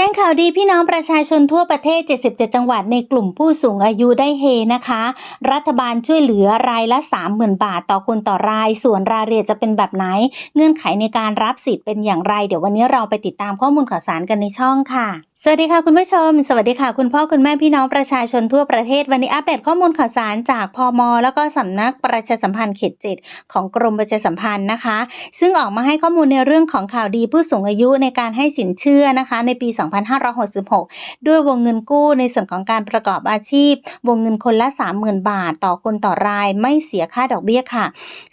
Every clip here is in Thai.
แจ้งข่าวดีพี่น้องประชาชนทั่วประเทศ 77 จังหวัดในกลุ่มผู้สูงอายุได้เฮนะคะ รัฐบาลช่วยเหลือรายละ 30,000 บาทต่อคนต่อราย ส่วนรายละเอียดจะเป็นแบบไหน เงื่อนไขในการรับสิทธิ์เป็นอย่างไร เดี๋ยววันนี้เราไปติดตามข้อมูลข่าวสารกันในช่องค่ะ สวัสดีค่ะคุณผู้ชม สวัสดีค่ะคุณพ่อคุณแม่พี่น้องประชาชนทั่วประเทศ วันนี้อัปเดตข้อมูลข่าวสารจากพมแล้วก็สำนักประชาสัมพันธ์เขตเจ็ดของกรมประชาสัมพันธ์นะคะ ซึ่งออกมาให้ข้อมูลในเรื่องของข่าวดีผู้สูงอายุในการให้สินเชื่อนะคะ ในปี2566 ด้วยวงเงินกู้ในส่วนของการประกอบอาชีพ วงเงินคนละ 30,000 บาท ต่อคนต่อรายไม่เสียค่าดอกเบี้ยค่ะ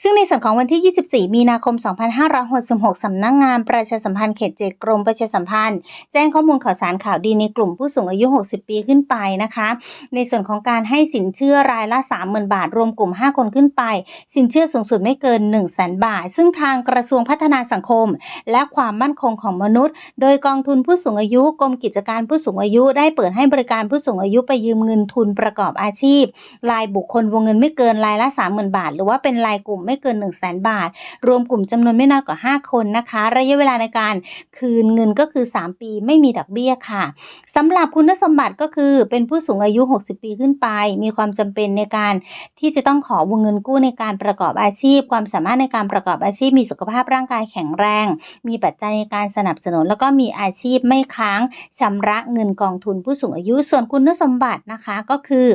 ซึ่งในส่วนของวันที่ 24 มีนาคม 2566 สำนักงานประชาสัมพันธ์เขตเจ็ดกรมประชาสัมพันธ์ แจ้งข้อมูลข่าวสารข่าวดีในกลุ่มผู้สูงอายุ 60 ปีขึ้นไปนะคะ ในส่วนของการให้สินเชื่อรายละ 30,000 บาท รวมกลุ่ม 5 คนขึ้นไป สินเชื่อสูงสุดไม่เกิน 1 0 0 0 0แบาท ซึ่งทางกระทรวงพัฒนาสังคม และความมั่นคงของมนุษย์ โดยกองทุนผู้สูงอายุกรมกิจการผู้สูงอายุ ได้เปิดให้บริการผู้สูงอายุไปยืมเงินทุนประกอบอาชีพ รายบุคคลวงเงินไม่เกินรายละ 30,000 บาท หรือว่าเป็นรายกลุ่มไม่เกิน 1 0 0 0 0แบาท รวมกลุ่มจำนวนไม่น้อยกว่า 5 คนนะคะ ระยะเวลาในการคืนเงินก็คือ 3 ปีไม่มีดอกเบี้ยค่ะสำหรับคุณสมบัติก็คือเป็นผู้สูงอายุ 60 ปีขึ้นไป มีความจำเป็นในการที่จะต้องขอวงเงินกู้ในการประกอบอาชีพ ความสามารถในการประกอบอาชีพมีสุขภาพร่างกายแข็งแรง มีปัจจัยในการสนับสนุนแล้วก็มีอาชีพไม่ค้างชำระเงินกองทุนผู้สูงอายุ ส่วนคุณสมบัตินะคะก็คือ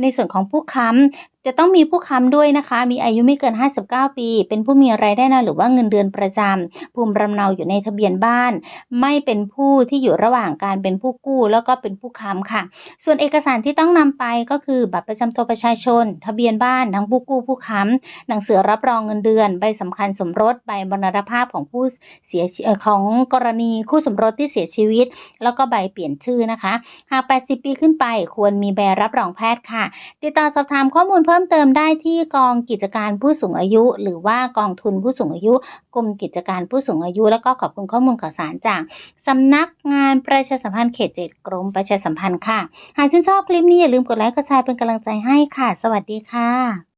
ในส่วนของผู้ค้ำ จะต้องมีผู้ค้ำด้วยนะคะ มีอายุไม่เกิน 59 ปี เป็นผู้มีรายได้น้อยหรือว่าเงินเดือนประจำภูมิลำเนาอยู่ในทะเบียนบ้าน ไม่เป็นผู้ที่อยู่ระหว่างการเป็นผู้กู้ แล้วก็เป็นผู้ค้ำค่ะ ส่วนเอกสารที่ต้องนำไปก็คือบัตรประจำตัวประชาชน ทะเบียนบ้านทั้งผู้กู้ผู้ค้ำหนังสือรับรองเงินเดือน ใบสำคัญสมรสใบมรรณภาพของผู้เสียของกรณีคู่สมรสที่เสียชีวิต แล้วก็ใบเปลี่ยนชื่อนะคะ หาก 80 ปีขึ้นไปควรมีใบรับรองแพทย์ค่ะ ติดต่อสอบถามข้อมูลเพิ่มเติมได้ที่กองกิจการผู้สูงอายุ หรือว่ากองทุนผู้สูงอายุกรมกิจการผู้สูงอายุ แล้วก็ขอบคุณข้อมูลข่าวสารจากสำนักงานประชาสัมพันธ์เขตเจ็ดกรมประชาสัมพันธ์ค่ะ หากชื่นชอบคลิปนี้อย่าลืมกดไลค์กดแชร์เป็นกำลังใจให้ค่ะ สวัสดีค่ะ